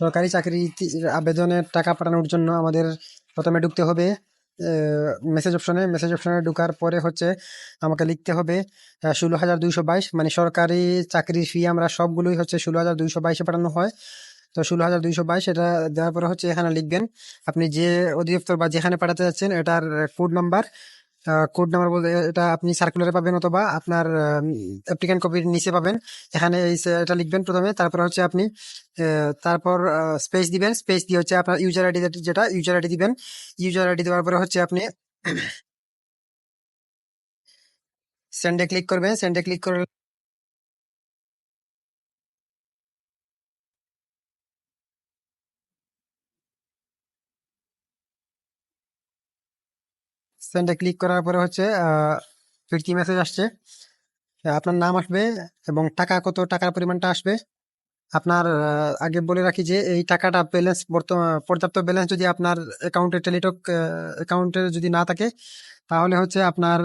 সরকারি চাকরি আবেদনের টাকা পাঠানোর জন্য আমাদের প্রথমে ঢুকতে হবে মেসেজ অপশনে মেসেজ অপশনে ঢোকার পরে হচ্ছে আমাকে লিখতে হবে ষোলো হাজার দুইশো বাইশ। মানে সরকারি চাকরির ফি আমরা সবগুলোই হচ্ছে ষোলো হাজার দুইশো বাইশে পাঠানো হয়। তো ষোলো হাজার দুইশো বাইশ এটা দেওয়ার পরে হচ্ছে এখানে লিখবেন, আপনি যে অধিদপ্তর বা যেখানে পাঠাতে যাচ্ছেন এটার কোড নাম্বার কোড নাম্বার বলতে, এটা আপনি সার্কুলারে পাবেন অথবা আপনার অ্যাপ্লিকেন্ট কপির নিচে পাবেন। এখানে এই এটা লিখবেন প্রথমে, তারপর হচ্ছে আপনি তারপর স্পেস দিবেন। স্পেস দিয়ে হচ্ছে আপনার ইউজার আইডি যেটা ইউজার আইডি দিবেন। ইউজার আইডি দেওয়ার পরে হচ্ছে আপনি সেন্ডে ক্লিক করবেন। সেন্ডে ক্লিক করে সেন্ডে ক্লিক করার পরে হচ্ছে ফিরতি মেসেজ আসছে। আপনার নাম আসবে এবং টাকা কত, টাকার পরিমাণটা আসবে। আপনার আগে বলে রাখি যে এই টাকাটা ব্যালেন্স বর্তমান পর্যাপ্ত ব্যালেন্স যদি আপনার অ্যাকাউন্টে টেলিটক অ্যাকাউন্টে যদি না থাকে, তাহলে হচ্ছে আপনার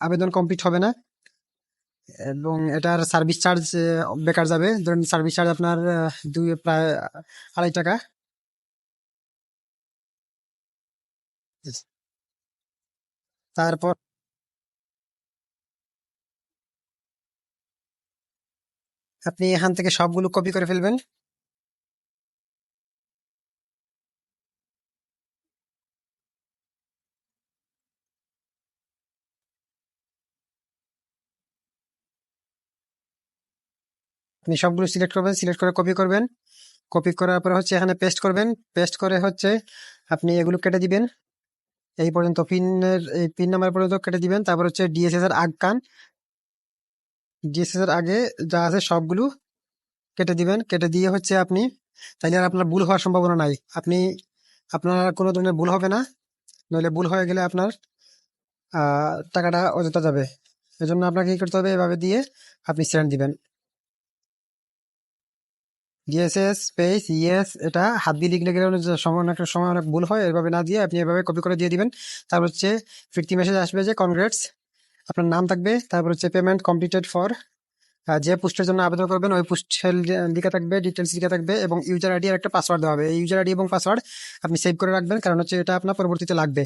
আবেদন কমপ্লিট হবে না। এবং এটার সার্ভিস চার্জ বেকার যাবে। ধরুন সার্ভিস চার্জ আপনার দুই, প্রায় আড়াই টাকা। তারপর আপনি এখান থেকে সবগুলো কপি করে ফেলবেন। আপনি সবগুলো সিলেক্ট করবেন সিলেক্ট করে কপি করবেন। কপি করার পরে হচ্ছে এখানে পেস্ট করবেন। পেস্ট করে হচ্ছে আপনি এগুলো কেটে দিবেন। এই পর্যন্ত পিনের, এই পিন নাম্বার পর্যন্ত কেটে দিবেন। তারপর হচ্ছে ডিএসএস এর আগ কান। ডিএসএস এর আগে যা আছে সবগুলো কেটে দিবেন। কেটে দিয়ে হচ্ছে আপনি, তাইলে আর আপনার ভুল হওয়ার সম্ভাবনা নাই। আপনি, আপনার কোনো ধরনের ভুল হবে না। নইলে ভুল হয়ে গেলে আপনার টাকাটা অযথা যাবে। এজন্য আপনাকে কি করতে হবে? এভাবে দিয়ে আপনি সেন্ড দিবেন। ডিএসএস স্পেস ইএস এটা হাত দিয়ে লিখলে গেলে সময়, অনেক সময় অনেক ভুল হয়, এভাবে না দিয়ে আপনি এভাবে কপি করে দিয়ে দিবেন। তারপর হচ্ছে ফিফটি মেসেজ আসবে যে কনগ্রেটস আপনার নাম থাকবে। তারপর হচ্ছে পেমেন্ট কমপ্লিটেড ফর যে পোস্টের জন্য আবেদন করবেন, ওই পোস্টের লিখা থাকবে ডিটেলস লিখা থাকবে এবং ইউজার আইডি আর একটা পাসওয়ার্ড দেওয়া হবে। এই ইউজার আইডি এবং পাসওয়ার্ড আপনি সেভ করে রাখবেন, কারণ হচ্ছে এটা আপনার পরবর্তীতে লাগবে।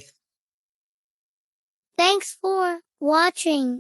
Thanks for watching.